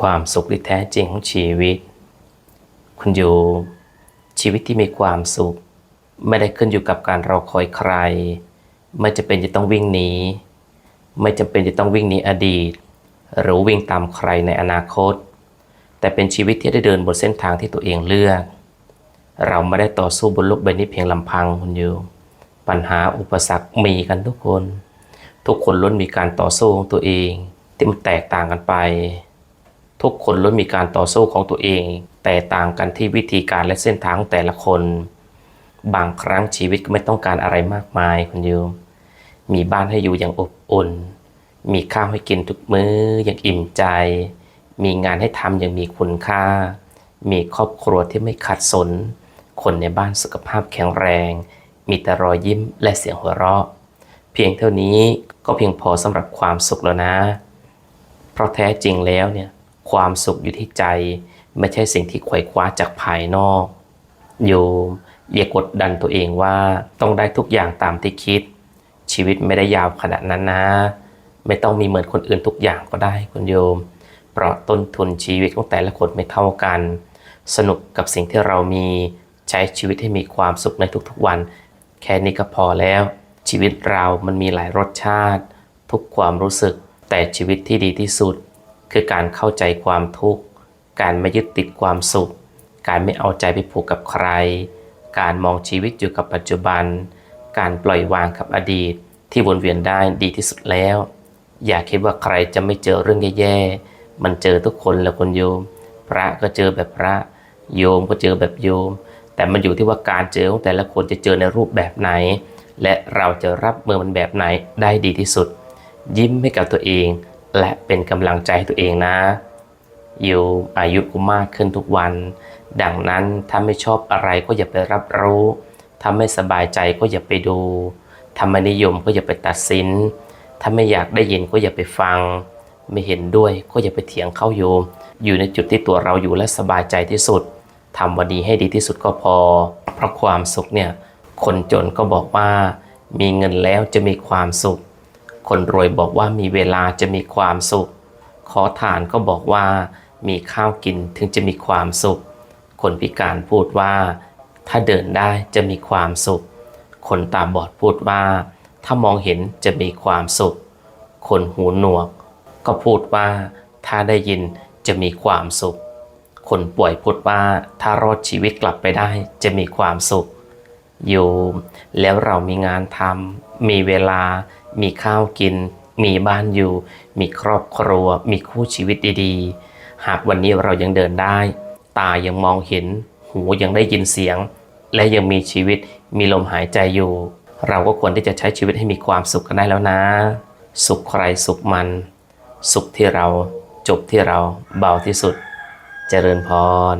ความสุขที่แท้จริงของชีวิต คุณอยู่ชีวิตที่มีความสุข ไม่ได้ขึ้นอยู่กับการรอคอยใคร ไม่จำเป็นจะต้องวิ่งหนีไม่จำเป็นจะต้องวิ่งหนีอดีต หรือวิ่งตามใครในอนาคต แต่เป็นชีวิตที่ได้เดินบนเส้นทางที่ตัวเองเลือก เราไม่ได้ต่อสู้บนโลกใบนี้เพียงลำพังคุณอยู่ปัญหาอุปสรรคมีกันทุกคน ทุกคนล้วนมีการต่อสู้ของตัวเองที่มันแตกต่างกันไป ทุกคนล้วนมีการต่อสู้ของตัวเอง แต่ต่างกันที่วิธีการและเส้นทางแต่ละคน บางครั้งชีวิตก็ไม่ต้องการอะไรมากมายคุณโยม มีบ้านให้อยู่อย่างอบอุ่น มีข้าวให้กินทุกมื้ออย่างอิ่มใจ มีงานให้ทำอย่างมีคุณค่า มีครอบครัวที่ไม่ขัดสน คนในบ้านสุขภาพแข็งแรง มีแต่รอยยิ้มและเสียงหัวเราะ เพียงเท่านี้ก็เพียงพอสำหรับความสุขแล้วนะ เพราะแท้จริงแล้วเนี่ย ความสุขอยู่ที่ใจ ไม่ใช่สิ่งที่ไขว่คว้าจากภายนอก โยมอย่ากดดันตัวเองว่าต้องได้ทุกอย่างตามที่คิด ชีวิตไม่ได้ยาวขนาดนั้นนะ ไม่ต้องมีเหมือนคนอื่นทุกอย่างก็ได้คุณโยม เพราะต้นทุนชีวิตของแต่ละคนไม่เท่ากัน สนุกกับสิ่งที่เรามีใช้ชีวิตให้มีความสุขในทุกๆวัน แค่นี้ก็พอแล้ว ชีวิตเรามันมีหลายรสชาติ ทุกความรู้สึกแต่ชีวิตที่ดีที่สุด คือการเข้าใจความทุกข์ การไม่ยึดติดความสุข การไม่เอาใจไปผูกกับใคร การมองชีวิตอยู่กับปัจจุบัน การปล่อยวางกับอดีต ที่วนเวียนได้ดีที่สุดแล้ว อย่าคิดว่าใครจะไม่เจอเรื่องแย่ๆ มันเจอทุกคนแหละคนโยม พระก็เจอแบบพระ โยมก็เจอแบบโยม แต่มันอยู่ที่ว่าการเจอของแต่ละคนจะเจอในรูปแบบไหน และเราจะรับมือมันแบบไหนได้ดีที่สุด ยิ้มให้กับตัวเอง และเป็นกำลังใจให้ตัวเองนะอยู่อายุก็มากขึ้นทุกวัน ดังนั้นถ้าไม่ชอบอะไรก็อย่าไปรับรู้ถ้าไม่สบายใจก็อย่าไปดูถ้าไม่นิยมก็อย่าไปตัดสิน ถ้าไม่อยากได้ยินก็อย่าไปฟัง ไม่เห็นด้วยก็อย่าไปเถียงเข้าโยม อยู่ในจุดที่ตัวเราอยู่และสบายใจที่สุดทำวันนี้ให้ดีที่สุดก็พอ เพราะความสุขเนี่ย คนจนก็บอกว่า มีเงินแล้วจะมีความสุข คนรวยบอกว่ามีเวลาจะมีความสุข ขอทานก็บอกว่ามีข้าวกินถึงจะมีความสุข คนพิการพูดว่า ถ้าเดินได้จะมีความสุข คนตาบอดพูดว่า ถ้ามองเห็นจะมีความสุข คนหูหนวก ก็พูดว่า ถ้าได้ยินจะมีความสุข คนป่วยพูดว่าถ้ารอดชีวิตกลับไปได้จะมีความสุข อยู่แล้วเรามีงานทำมีเวลา มีข้าวกิน มีบ้านอยู่ มีครอบครัว มีคู่ชีวิตดีๆ หากวันนี้เรายังเดินได้ ตายังมองเห็น หูยังได้ยินเสียง และยังมีชีวิตมีลมหายใจอยู่ เราก็ควรที่จะใช้ชีวิตให้มีความสุขกันได้แล้วนะ สุขใครสุขมัน สุขที่เราจบที่เราเบาที่สุด เจริญพร